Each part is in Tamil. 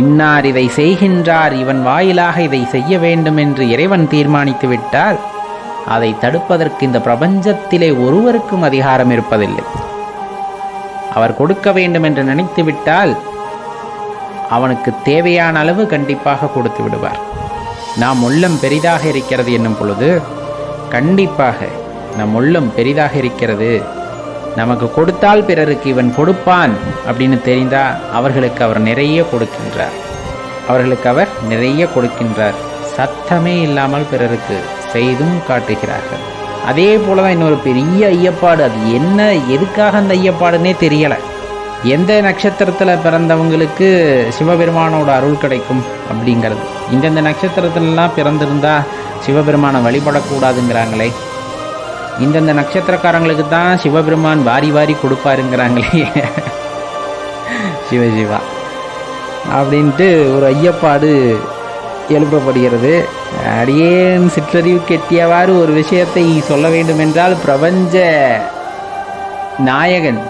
இன்னார் இதை செய்கின்றார் இவன் வாயிலாக இதை செய்ய வேண்டும் என்று இறைவன் தீர்மானித்து விட்டால் அதை தடுப்பதற்கு இந்த பிரபஞ்சத்திலே ஒருவருக்கும் அதிகாரம் இருப்பதில்லை. அவர் கொடுக்க வேண்டும் என்று நினைத்து விட்டால் அவனுக்கு தேவையான அளவு கண்டிப்பாக கொடுத்து விடுவார். நாம் உள்ளம் பெரிதாக இருக்கிறது என்னும் பொழுது கண்டிப்பாக நம் உள்ளம் பெரிதாக இருக்கிறது. நமக்கு கொடுத்தால் பிறருக்கு இவன் கொடுப்பான் அப்படின்னு தெரிந்தா அவர்களுக்கு அவர் நிறைய கொடுக்கின்றார். அவர்களுக்கு அவர் நிறைய கொடுக்கின்றார். சத்தமே இல்லாமல் பிறருக்கு செய்தும் காட்டுகிறார்கள். அதே போல தான் இன்னொரு பெரிய ஐயப்பாடு. அது என்ன எதுக்காக அந்த ஐயப்பாடுன்னே தெரியலை. எந்த நட்சத்திரத்தில் பிறந்தவங்களுக்கு சிவபெருமானோட அருள் கிடைக்கும் அப்படிங்கிறது. இந்தந்த நட்சத்திரத்திலலாம் பிறந்திருந்தா சிவபெருமானை வழிபடக்கூடாதுங்கிறாங்களே. இந்தந்த நட்சத்திரக்காரங்களுக்கு தான் சிவபெருமான் வாரி வாரி கொடுப்பாருங்கிறாங்களே. சிவசிவா அப்படின்ட்டு ஒரு ஐயப்பாடு எழுப்பப்படுகிறது. அடியேன் சிற்றறிவு கெட்டியவாறு ஒரு விஷயத்தை சொல்ல வேண்டுமென்றால் பிரபஞ்ச நாயகன்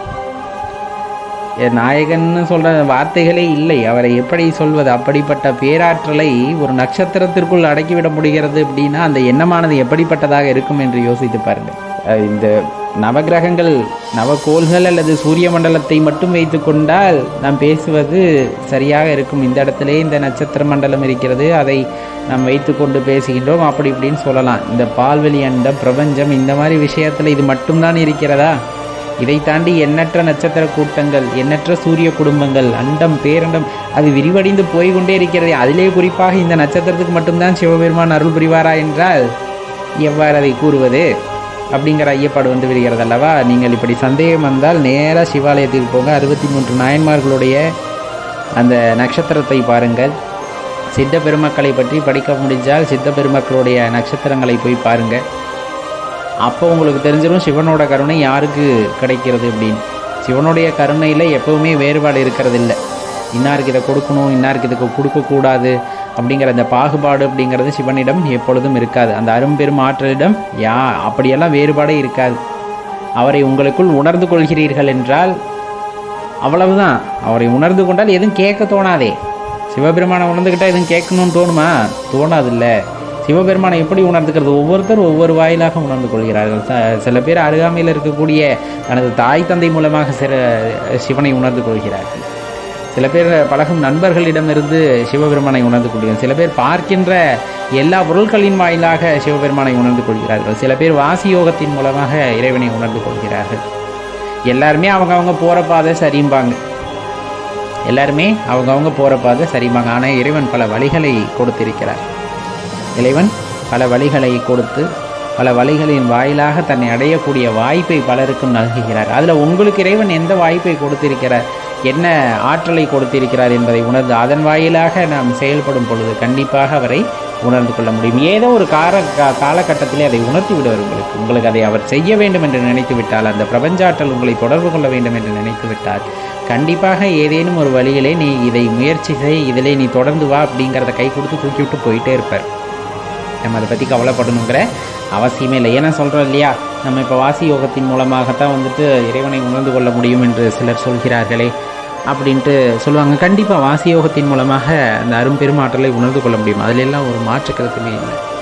நாயகன்னு சொல்கிற வார்த்தைகளே இல்லை. அவரை எப்படி சொல்வது? அப்படிப்பட்ட பேராற்றலை ஒரு நட்சத்திரத்திற்குள் அடக்கிவிட முடிகிறது அப்படின்னா அந்த எண்ணமானது எப்படிப்பட்டதாக இருக்கும் என்று யோசித்து பாருங்கள். இந்த நவகிரகங்கள் நவகோள்கள் அல்லது சூரிய மண்டலத்தை மட்டும் வைத்து கொண்டால் நாம் பேசுவது சரியாக இருக்கும். இந்த இடத்திலே இந்த நட்சத்திர மண்டலம் இருக்கிறது. அதை நாம் வைத்துக்கொண்டு பேசுகின்றோம். அப்படி இப்படின்னு சொல்லலாம். இந்த பால்வெளி அண்டம் பிரபஞ்சம் இந்த மாதிரி விஷயத்தில் இது மட்டும்தான் இருக்கிறதா? இதை தாண்டி எண்ணற்ற நட்சத்திர கூட்டங்கள் எண்ணற்ற சூரிய குடும்பங்கள் அண்டம் பேரண்டம் அது விரிவடைந்து போய்கொண்டே இருக்கிறது. அதிலே குறிப்பாக இந்த நட்சத்திரத்துக்கு மட்டும்தான் சிவபெருமான் அருள் புரிவாரா என்றால் எவ்வாறு அதை கூறுவது? அப்படிங்கிற ஐயப்பாடு வந்து விடுகிறது அல்லவா நீங்கள் இப்படி சந்தேகம் வந்தால் நேராக சிவாலயத்துக்கு போங்க. அறுபத்தி மூன்று நாயன்மார்களுடைய அந்த நட்சத்திரத்தை பாருங்கள். சித்த பெருமக்களை பற்றி படிக்க முடிஞ்சால் சித்த பெருமக்களுடைய நட்சத்திரங்களை போய் பாருங்கள் அப்போ உங்களுக்கு தெரிஞ்சிடும் சிவனோட கருணை யாருக்கு கிடைக்கிறது அப்படின்னு. சிவனுடைய கருணையில் எப்போவுமே வேறுபாடு இருக்கிறது இல்லை இன்னாருக்கு இதை கொடுக்கணும் இன்னாருக்கு இதுக்கு கொடுக்கக்கூடாது அப்படிங்கிற அந்த பாகுபாடு அப்படிங்கிறது சிவனிடம் எப்பொழுதும் இருக்காது. அந்த அரும்பெரும் ஆற்றலிடம் யா அப்படியெல்லாம் வேறுபாடே இருக்காது. அவரை உங்களுக்குள் உணர்ந்து கொள்கிறீர்கள் என்றால் அவ்வளவுதான். அவரை உணர்ந்து கொண்டால் எதுவும் கேட்க தோணாதே. சிவபெருமானை உணர்ந்துக்கிட்டால் எதுவும் கேட்கணும்னு தோணுமா? தோணாதில்ல. சிவபெருமானை எப்படி உணர்ந்துக்கிறது? ஒவ்வொருத்தர் ஒவ்வொரு வாயிலாக உணர்ந்து கொள்கிறார்கள். சில பேர் அருகாமையில் இருக்கக்கூடிய தனது தாய் தந்தை மூலமாக சில சிவனை உணர்ந்து கொள்கிறார்கள். சில பேர் பழகும் நண்பர்களிடமிருந்து சிவபெருமானை உணர்ந்து கொள்கிறார் சில பேர் பார்க்கின்ற எல்லா பொருட்களின் வாயிலாக சிவபெருமானை உணர்ந்து கொள்கிறார்கள். சில பேர் வாசி யோகத்தின் மூலமாக இறைவனை உணர்ந்து கொள்கிறார்கள். எல்லாருமே அவங்கவுங்க போகிற பாதை சரிம்பாங்க. எல்லாருமே அவங்கவுங்க போகிற பாதை சரிம்பாங்க. ஆனால் இறைவன் பல வழிகளை கொடுத்திருக்கிறார். இறைவன் பல வழிகளை கொடுத்து பல வழிகளின் வாயிலாக தன்னை அடையக்கூடிய வாய்ப்பை பலருக்கும் நல்குகிறார். அதில் உங்களுக்கு இறைவன் எந்த வாய்ப்பை கொடுத்திருக்கிறார்? என்ன ஆற்றலை கொடுத்திருக்கிறார் என்பதை உணர்ந்து அதன் வாயிலாக நாம் செயல்படும் பொழுது கண்டிப்பாக அவரை உணர்ந்து கொள்ள முடியும். ஏதோ ஒரு கார காலகட்டத்திலே அதை உணர்த்தி விடுவார் உங்களுக்கு. உங்களுக்கு அதை அவர் செய்ய வேண்டும் என்று நினைத்து விட்டால் அந்த பிரபஞ்சாற்றல் உங்களை தொடர்பு கொள்ள வேண்டும் என்று நினைத்து விட்டால் கண்டிப்பாக ஏதேனும் ஒரு வழியிலே நீ இதை முயற்சி செய் இதிலே நீ தொடர்ந்து வா அப்படிங்கிறத கை கொடுத்து தூக்கி விட்டு போயிட்டே இருப்பார். நம்ம அதை பற்றி கவலைப்படணுங்கிற அவசியமே இல்லை. ஏன்னா சொல்கிறோம் இல்லையா? நம்ம இப்போ வாசி யோகத்தின் மூலமாகத்தான் வந்துட்டு இறைவனை உணர்ந்து கொள்ள முடியும் என்று சிலர் சொல்கிறார்களே அப்படின்ட்டு சொல்லுவாங்க. கண்டிப்பாக வாசி யோகத்தின் மூலமாக அந்த அரும்பெருமாற்றலை உணர்ந்து கொள்ள முடியும். அதிலெல்லாம் ஒரு மாற்று கருத்துமே இல்லை.